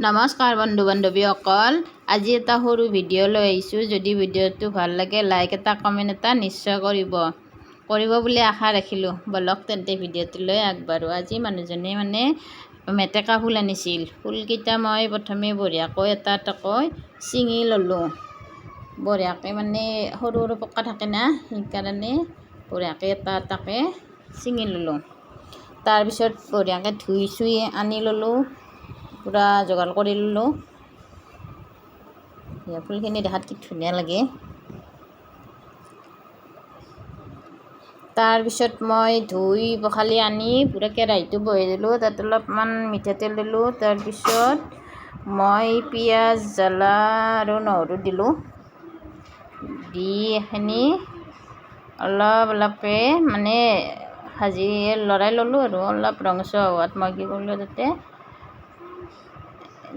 নমস্কাৰ বন্ধু বান্ধৱীসকল আজি এটা সৰু ভিডিঅ' লৈ আহিছোঁ। যদি ভিডিঅ'টো ভাল লাগে লাইক এটা কমেণ্ট এটা নিশ্চয় কৰিব। কৰিব বুলি আশা ৰাখিলোঁ। ব'লক তেন্তে ভিডিঅ'টোলৈ আগবাঢ়োঁ। আজি মানুহজনে মানে মেটেকা ফুল আনিছিল। ফুলকেইটা মই প্ৰথমে বঢ়িয়াকৈ এটা এটাকৈ ছিঙি ল'লোঁ। বঢ়িয়াকৈ মানে সৰু সৰু পকা থাকে না সেইকাৰণে বঢ়িয়াকৈ এটা এটাকৈ ছিঙি ল'লোঁ। তাৰপিছত বঢ়িয়াকৈ ধুই চুই আনি ল'লোঁ। পূৰা যোগাৰ কৰি ল'লোঁ। ফুলখিনি দেখাত কি ধুনীয়া লাগে। তাৰপিছত মই ধুই পখালি আনি পূৰা কেৰাহীটো বহাই দিলোঁ, তাত অলপমান মিঠাতেল দিলোঁ, তাৰপিছত মই পিঁয়াজ, জ্বলা আৰু নহৰু দিলোঁ। দি এইখিনি অলপ অলপকৈ মানে ভাজি লৰাই ল'লোঁ আৰু অলপ ৰঙচুৱা হোৱাত মই কি কৰিলোঁ তাতে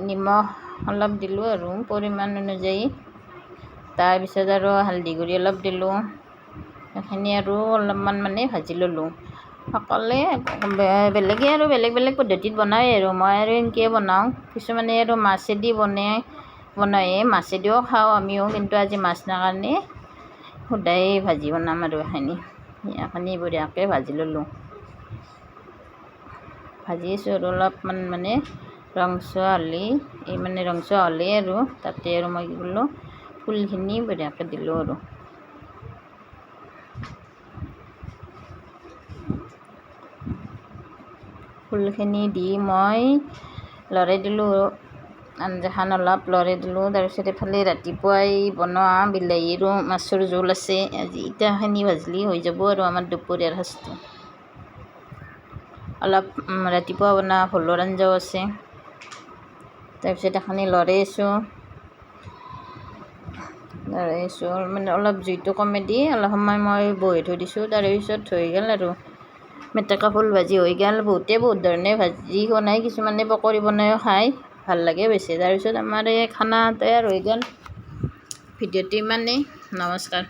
নিমখ অলপ দিলোঁ আৰু পৰিমাণ অনুযায়ী। তাৰপিছত আৰু হালধি গুড়ি অলপ দিলোঁ। সেইখিনি আৰু অলপমান মানে ভাজি ল'লোঁ। সকলোৱে বেলেগে আৰু বেলেগ বেলেগ পদ্ধতিত বনায় আৰু। মই আৰু এনেকৈয়ে বনাওঁ। কিছুমানে আৰু মাছেদি বনাই বনায়। মাছেদিও খাওঁ আমিও কিন্তু আজি মাছ নাই কাৰণে সুদাই ভাজি বনাম আৰু এইখিনি এইখিনি বঢ়িয়াকৈ ভাজি ল'লোঁ। ভাজি আছোঁ আৰু অলপমান মানে ৰংচোৱা হ'লেই এই মানে ৰংচোৱা হ'লেই আৰু তাতে আৰু মই কি কৰিলোঁ ফুলখিনি বঢ়িয়াকৈ দিলোঁ আৰু ফুলখিনি দি মই লৰাই দিলোঁ, আঞ্জাখন অলপ লৰাই দিলোঁ, তাৰপিছত এইফালে ৰাতিপুৱাই বনোৱা বিলাহী আৰু মাছৰ জোল আছে, আজি ইটাখিনি ভাজিলে হৈ যাব আৰু আমাৰ দুপৰীয়াৰ সাজটো। অলপ ৰাতিপুৱা বনোৱা ভোলৰ আঞ্জাও আছে। তাৰপিছত এখনি লৰাই আছোঁ। লৰাই আছোঁ। মানে অলপ জুইটো কমে দি অলপ সময় মই বহি থৈ দিছোঁ। তাৰপিছত হৈ গ'ল আৰু। মেটেকা ফুল ভাজি হৈ গ'ল। বহুতে বহুত ধৰণে ভাজি বনাই কিছুমানে পকৰি বনাইও খায়। ভাল লাগে বেছি। তাৰপিছত আমাৰ এই খানা তৈয়াৰ হৈ গ'ল। ভিডিঅ'টো ইমানেই। নমস্কাৰ।